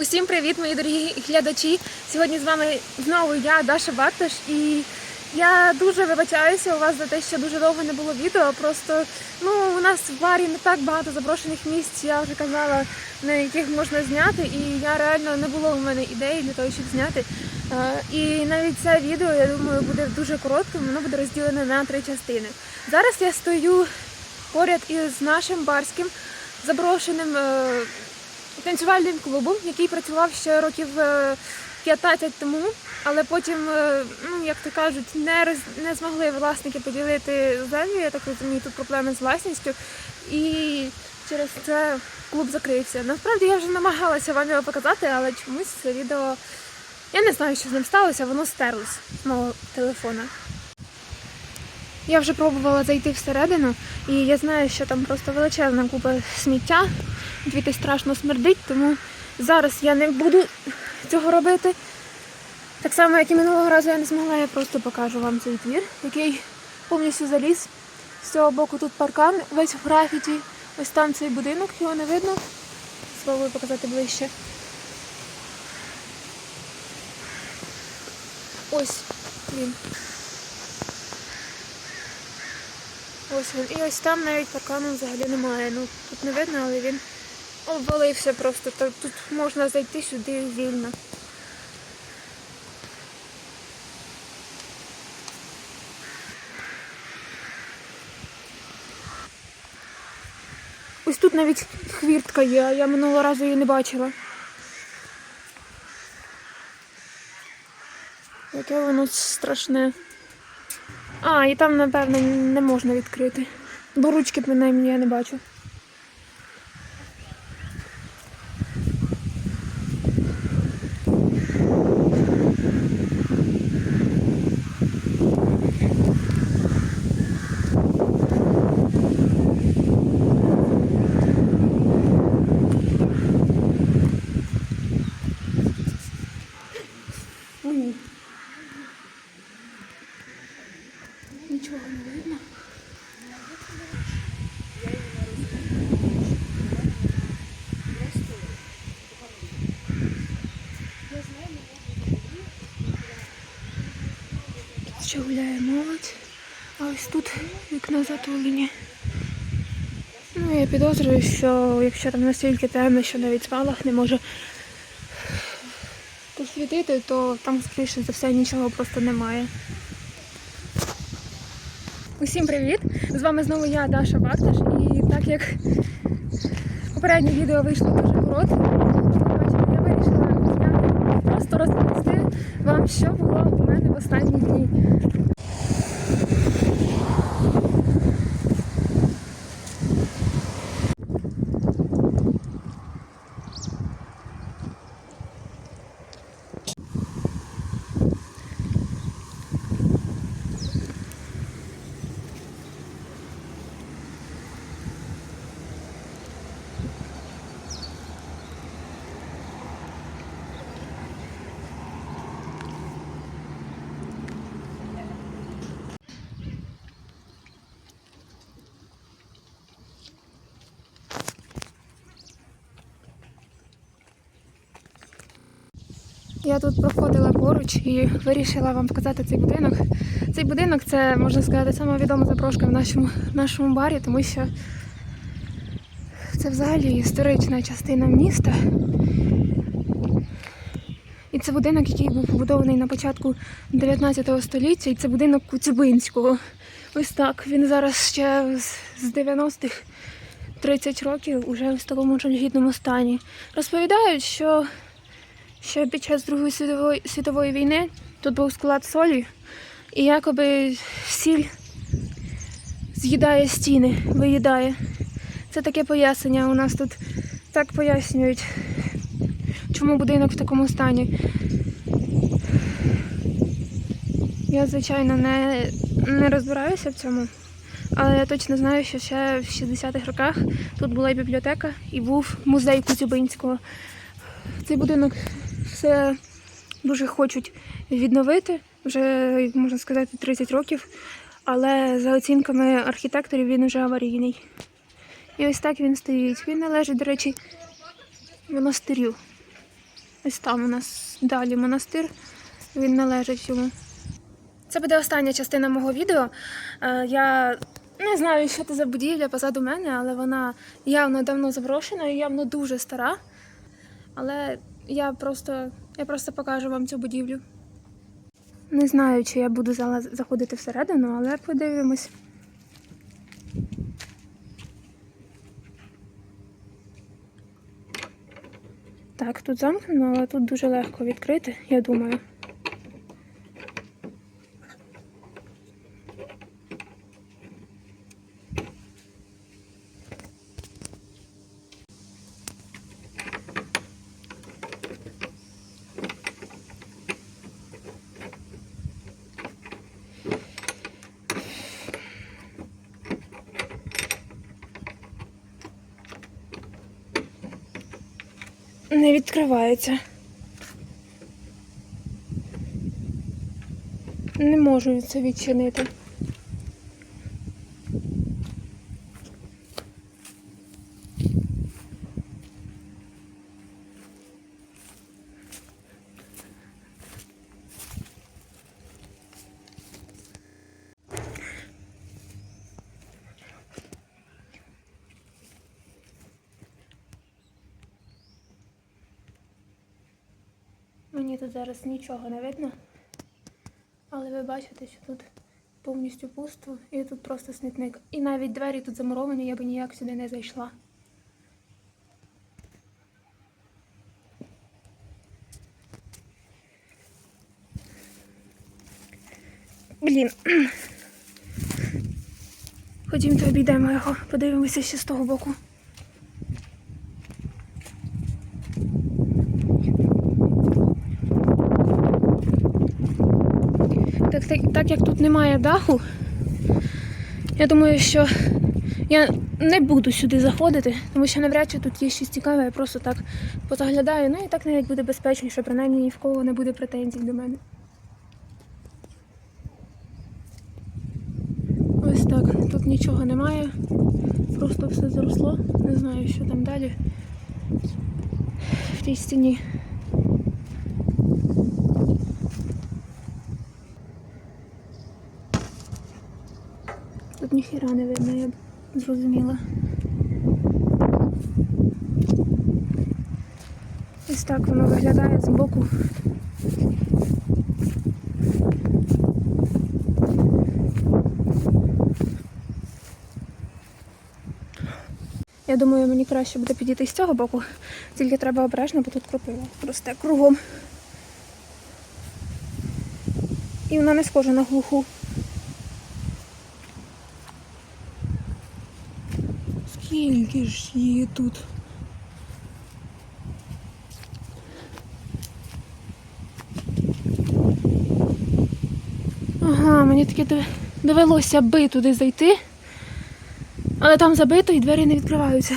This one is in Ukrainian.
Усім привіт, мої дорогі глядачі. Сьогодні з вами знову я, Даша Барташ, і я дуже вибачаюся у вас за те, що дуже довго не було відео. Просто ну у нас в барі не так багато запрошених місць, я вже казала, на яких можна зняти, і я реально не було у мене ідеї для того, щоб зняти. Е, І навіть це відео, я думаю, буде дуже коротким, воно буде розділене на три частини. Зараз я стою поряд із нашим барським заброшеним. Е, танцювальним клубом, який працював ще років е, 15 тому, але потім, е, ну як то кажуть, не роз- не змогли власники поділити землю. Я так розумію, тут проблеми з власністю. І через це клуб закрився. Насправді я вже намагалася вам його показати, але чомусь це відео. Я не знаю, що з ним сталося, воно стерлось з мого телефона. Я вже пробувала зайти всередину, і я знаю, що там просто величезна купа сміття, звідти страшно смердить, тому зараз я не буду цього робити. Так само, як і минулого разу я не змогла, я просто покажу вам цей двір, який повністю заліз. З цього боку тут паркан, весь в графіті. Ось там цей будинок, його не видно. Спробую показати ближче. Ось він. Ось він. І ось там навіть паркану взагалі немає. Ну тут не видно, але він обвалився просто. Тут можна зайти сюди вільно. Ось тут навіть хвіртка є, а я минулого разу її не бачила. Яке воно страшне. А, і там, напевно, не можна відкрити. Бо ручки, принаймні, я не бачу. Ще гуляє молодь, а ось тут вікна затулені. Ну, я підозрюю, що якщо там настільки темно, що навіть спалах не може посвітити, то там, скоріше за все, нічого просто немає. Усім привіт! З вами знову я, Даша Барташ, і так як попереднє відео вийшло дуже коротке, я вирішила просто розповісти вам, що було в мене в останні дні. Я тут проходила поруч і вирішила вам показати цей будинок. Цей будинок це, можна сказати, сама відома запрошка в нашому, нашому барі, тому що це взагалі історична частина міста. І це будинок, який був побудований на початку 19 століття, і це будинок Куцюбинського. Ось так. Він зараз ще з- з 90-х 30 років уже в такому жалюгідному стані. Розповідають, що ще під час Другої світової, світової війни тут був склад солі, і якоби сіль з'їдає стіни, виїдає. Це таке пояснення. У нас тут так пояснюють, чому будинок в такому стані. Я, звичайно, не, не розбираюся в цьому, але я точно знаю, що ще в 60-х роках тут була і бібліотека, і був музей Кузюбинського. Цей будинок все дуже хочуть відновити, вже можна сказати 30 років, але за оцінками архітекторів він уже аварійний. І ось так він стоїть. Він належить, до речі, монастирю. Ось там у нас далі монастир, він належить йому. Це буде остання частина мого відео. Е, Я не знаю, що це за будівля позаду мене, але вона явно давно заброшена і явно дуже стара. Але я просто, я просто покажу вам цю будівлю. Не знаю, чи я буду заходити всередину, але подивимось. Так, тут замкнено, але тут дуже легко відкрити, я думаю. Не відкривається. Не можу це відчинити. Мені тут зараз нічого не видно. Але ви бачите, що тут повністю пусто і тут просто смітник. І навіть двері тут замуровані, я би ніяк сюди не зайшла. Блін. Ходімте, обійдемо його, подивимося ще з того боку. Так, як тут немає даху, я думаю, що я не буду сюди заходити, тому що навряд чи тут є щось цікаве, я просто так позаглядаю. Ну і так навіть буде безпечніше, принаймні ні в кого не буде претензій до мене. Ось так, тут нічого немає, просто все заросло. Не знаю, що там далі в тій стіні. Тут ніхіра не видно, я б зрозуміла. Ось так воно виглядає збоку. Я думаю, мені краще буде підійти з цього боку, тільки треба обережно, бо тут кропива росте кругом. І вона не схожа на глуху. Скільки ж її тут? Ага, мені таки довелося би туди зайти. Але там забито і двері не відкриваються.